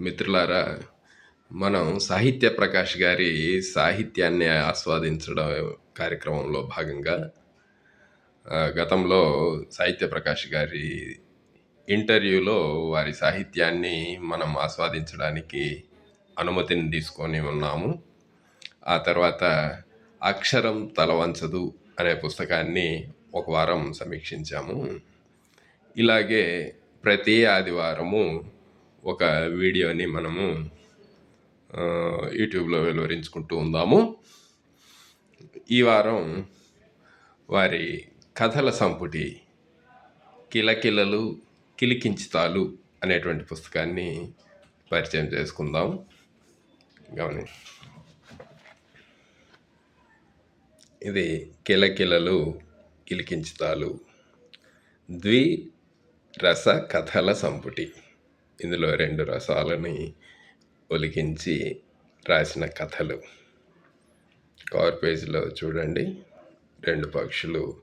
మిత్రులారా మనం సాహిత్య ప్రకాష్ గారి సాహిత్యాన్ని ఆస్వాదించడం కార్యక్రమంలో భాగంగా గతంలో సాహిత్య ప్రకాష్ గారి ఇంటర్వ్యూలో వారి సాహిత్యాన్ని మనం ఆస్వాదించడానికి అనుమతిని తీసుకొని ఉన్నాము. ఆ తర్వాత అక్షరం తలవంచదు అనే పుస్తకాన్ని ఒక వారం సమీక్షించాము. ఇలాగే ప్రతి ఆదివారము ఒక వీడియోని మనము యూట్యూబ్లో వెలువరించుకుంటూ ఉందాము. ఈ వారం వారి కథల సంపుటి కిలకిలలు కిలికించితాలు అనేటువంటి పుస్తకాన్ని పరిచయం చేసుకుందాం. గమని ఇది కిలకిలలు కిలికించితాలు ద్వి రస కథల సంపుటి. ఇందులో రెండు రసాలని ఒలికించి రాసిన కథలు. కవర్ పేజీలో చూడండి. రెండు పక్షులు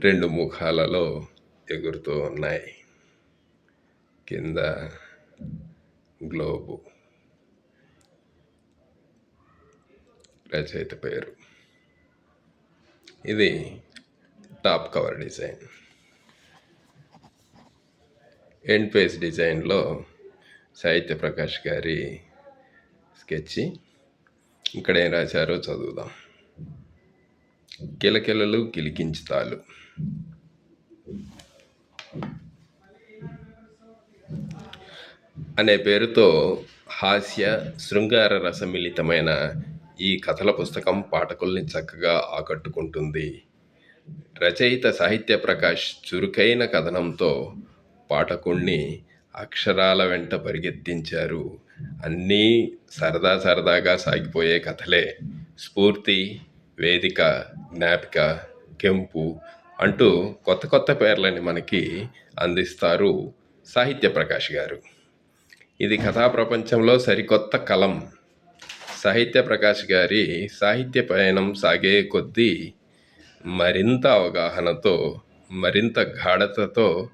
రెండు ముఖాలలో ఎగురుతూ ఉన్నాయి. కింద గ్లోబు. రచయిత పేరు. ఇది top cover design. End page డిజైన్లో సాహిత్య ప్రకాష్ గారి స్కెచ్ ఇక్కడ ఏం రాశారో చదువుదాం. కిలకిలలు కిలికించుతాలు. అనే పేరుతో హాస్య శృంగార రసమిళితమైన ఈ కథల పుస్తకం పాఠకుల్ని చక్కగా ఆకట్టుకుంటుంది. రచయిత సాహిత్య ప్రకాష్ చురుకైన కథనంతో పాఠకుణ్ణి అక్షరాల వెంట పరిగెత్తించారు. అన్నీ సరదా సరదాగా సాగిపోయే కథలే. స్ఫూర్తి వేదిక జ్ఞాపిక కెంపు అంటూ కొత్త కొత్త పేర్లని మనకి అందిస్తారు సాహిత్య ప్రకాష్ గారు. ఇది కథా ప్రపంచంలో సరికొత్త కలం. సాహిత్య ప్రకాష్ గారి సాహిత్య పయనం సాగే కొద్దీ మరింత అవగాహనతో మరింత గాఢతతో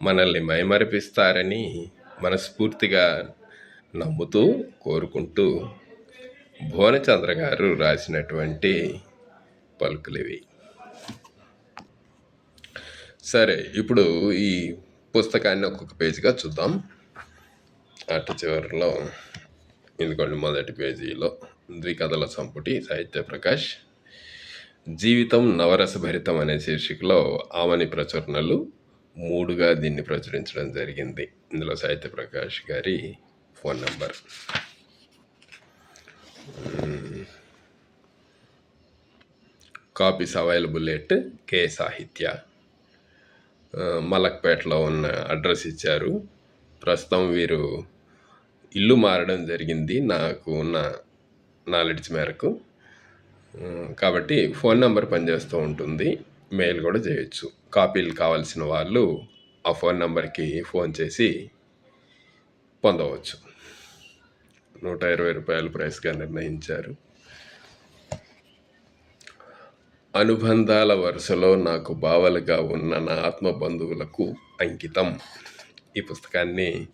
మనల్ని మైమరిపిస్తారని మనస్ఫూర్తిగా నమ్ముతూ కోరుకుంటూ భువనచంద్ర గారు రాసినటువంటి పలుకులివి సరే ఇప్పుడు ఈ పుస్తకాన్ని ఒక్కొక్క పేజీగా చూద్దాం. అటు చివరిలో ఇదిగోండి మొదటి పేజీలో ద్వికథల సంపుటి సాహిత్య ప్రకాష్ జీవితం నవరసభరితం అనే శీర్షికలో ఆమని ప్రచురణలు మూడుగా దీన్ని ప్రచురించడం జరిగింది. ఇందులో Sahitya Prakash garu phone number. Copies available at K Sahitya. మలక్పేటలో ఉన్న అడ్రస్ ఇచ్చారు. ప్రస్తుతం వీరు ఇల్లు మారడం జరిగింది నాకు ఉన్న నాలెడ్జ్ మేరకు. కాబట్టి ఫోన్ నెంబర్ పనిచేస్తూ ఉంటుంది. మెయిల్ కూడా చేయొచ్చు. కాపీలు కావాల్సిన వాళ్ళు ఆ ఫోన్ నెంబర్కి ఫోన్ చేసి పొందవచ్చు. నూట ఇరవై రూపాయలు ప్రైస్గా నిర్ణయించారు. అనుబంధాల వరుసలో నాకు బావలుగా ఉన్న నా ఆత్మ బంధువులకు అంకితం. ఈ పుస్తకాన్ని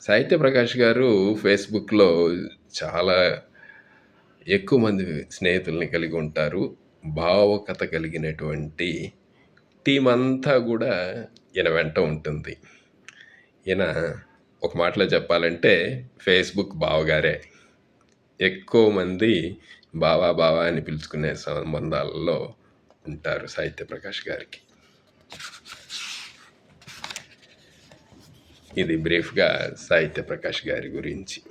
సాహిత్య ప్రకాష్ గారు ఫేస్బుక్లో చాలా ఎక్కువ మంది స్నేహితుల్ని కలిగి ఉంటారు. భావకత కలిగినటువంటి టీం అంతా కూడా ఈయన వెంట ఉంటుంది. ఈయన ఒక మాటలో చెప్పాలంటే ఫేస్బుక్ బావగారే. ఎక్కువ మంది బావా బావా అని పిలుచుకునే సంబంధాలలో ఉంటారు సాహిత్య ప్రకాష్ గారికి. ఇది బ్రీఫ్గా సాహిత్య ప్రకాష్ గారి గురించి.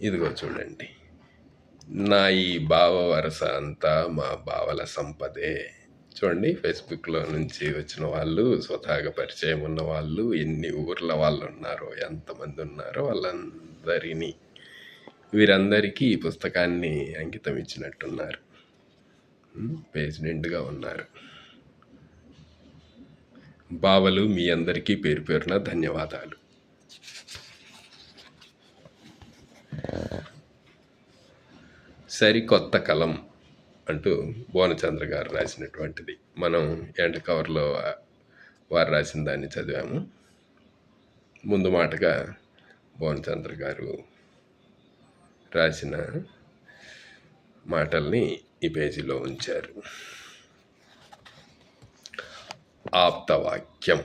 ఇదిగో చూడండి. నా ఈ బావ వరస అంతా మా బావల సంపదే. చూడండి ఫేస్బుక్లో నుంచి వచ్చిన వాళ్ళు స్వతహాగా పరిచయం ఉన్న వాళ్ళు ఎన్ని ఊర్ల వాళ్ళు ఉన్నారో ఎంతమంది ఉన్నారో వాళ్ళందరినీ వీరందరికీ ఈ పుస్తకాన్ని అంకితం ఇచ్చినట్టున్నారు. ఉమ్, పేజ్ నిండుగా ఉన్నారు. బావలు మీ అందరికీ పేరు పేరున ధన్యవాదాలు. సరికొత్త కలం అంటూ భువనచంద్ర గారు రాసినటువంటిది. మనం ఎండ కవర్లో వారు రాసిన దాన్ని చదివాము. ముందు మాటగా భువనచంద్ర గారు రాసిన మాటల్ని ఈ పేజీలో ఉంచారు. ఆప్తవాక్యం.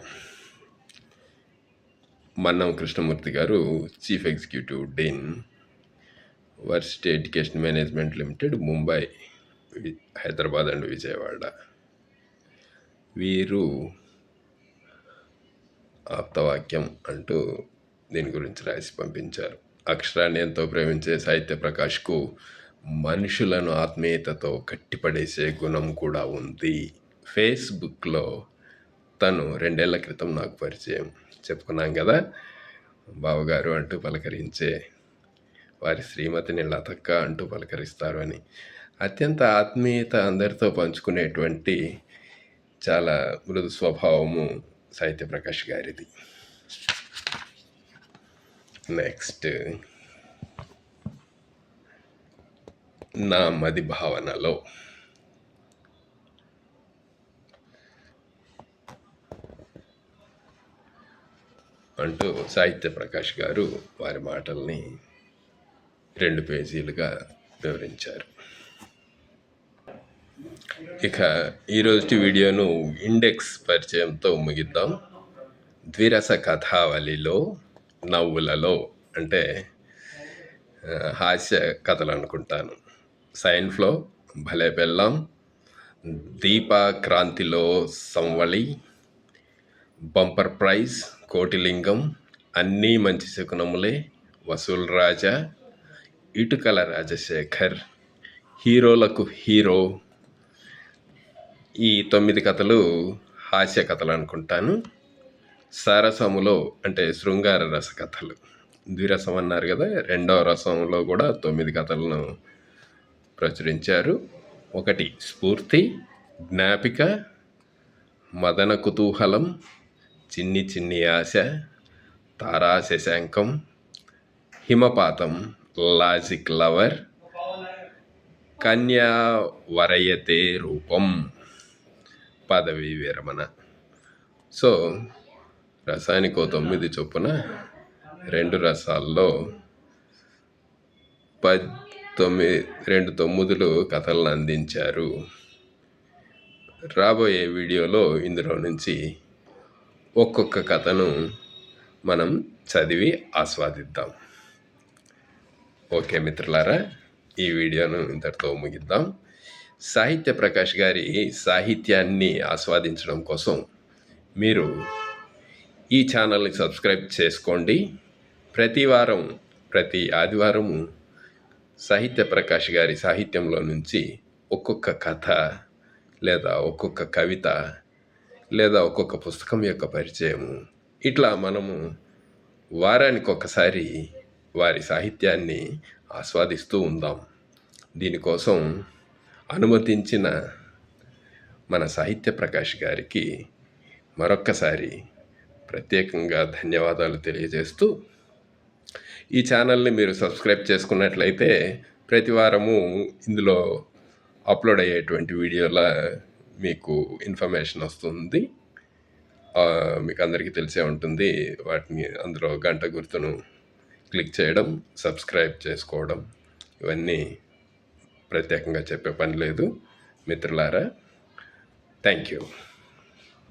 Mannam Krishnamurthy garu chief executive dean varsity education management limited Mumbai Hyderabad and Vijayawada. వీరు ఆప్తవాక్యం అంటూ దీని గురించి రాసి పంపించారు. అక్షరాన్ని ఎంతో ప్రేమించే సాహిత్య ప్రకాష్కు మనుషులను ఆత్మీయతతో కట్టిపడేసే గుణం కూడా ఉంది. ఫేస్బుక్లో తను రెండేళ్ళ క్రితం నాకు పరిచయం. చెప్పుకున్నాం కదా బావగారు అంటూ పలకరించే వారి శ్రీమతిని లతక్క అంటూ పలకరిస్తారు అని. అత్యంత ఆత్మీయత అందరితో పంచుకునేటువంటి చాలా మృదు స్వభావము సాహిత్య ప్రకాష్ గారిది. నెక్స్ట్. నా మది భావనలో. అంటూ సాహిత్య ప్రకాష్ గారు వారి మాటల్ని రెండు పేజీలుగా వివరించారు. ఇక ఈరోజు వీడియోను ఇండెక్స్ పరిచయంతో ముగిద్దాం. ద్విరస కథావళిలో నవ్వులలో అంటే హాస్య కథలు అనుకుంటాను సైన్ఫ్లో భలే బెల్లం దీప క్రాంతిలో సంవళి. Bumper prize Kotilingam. అన్నీ మంచి శకునములే వసూల్ రాజా. ఇటుకల రాజశేఖర్ హీరోలకు హీరో. ఈ తొమ్మిది కథలు హాస్య కథలు అనుకుంటాను. సరసములో అంటే శృంగార రస కథలు. ద్విరసం అన్నారు కదా రెండవ రసంలో కూడా తొమ్మిది కథలను ప్రచురించారు. ఒకటి స్ఫూర్తి జ్ఞాపిక మదన కుతూహలం చిన్ని చిన్ని ఆశ తారా శశాంకం హిమపాతం. లాజిక్ లవర్ కన్యా వరయతే రూపం పదవి విరమణ సో రసాయనికో తొమ్మిది చొప్పున రెండు రసాల్లో పద్ తొమ్మిది రెండు తొమ్మిదిలు కథలను అందించారు. రాబోయే వీడియోలో ఇందులో నుంచి ఒక్కొక్క కథను మనం చదివి ఆస్వాదిద్దాం. ఓకే మిత్రులారా ఈ వీడియోను ఇంతటితో ముగిద్దాం. సాహిత్య ప్రకాష్ గారి సాహిత్యాన్ని ఆస్వాదించడం కోసం మీరు ఈ ఛానల్ని సబ్స్క్రైబ్ చేసుకోండి. ప్రతి వారం ప్రతి ఆదివారము సాహిత్య ప్రకాష్ గారి సాహిత్యంలో నుంచి ఒక్కొక్క కథ లేదా ఒక్కొక్క కవిత లేదా ఒక్కొక్క పుస్తకం యొక్క పరిచయము. ఇట్లా మనము వారానికి ఒకసారి వారి సాహిత్యాన్ని ఆస్వాదిస్తూ ఉందాం. దీనికోసం అనుమతించిన మన సాహిత్య ప్రకాష్ గారికి మరొక్కసారి ప్రత్యేకంగా ధన్యవాదాలు తెలియజేస్తూ ఈ ఛానల్ని మీరు సబ్స్క్రైబ్ చేసుకున్నట్లయితే ప్రతి వారము ఇందులో అప్లోడ్ అయ్యేటువంటి వీడియోల మీకు ఇన్ఫర్మేషన్ వస్తుంది. మీకు అందరికీ తెలిసే ఉంటుంది. వాటిని అందులో గంట గుర్తును క్లిక్ చేయడం సబ్స్క్రైబ్ చేసుకోవడం ఇవన్నీ ప్రత్యేకంగా చెప్పే పని లేదు. మిత్రులారా థ్యాంక్ యూ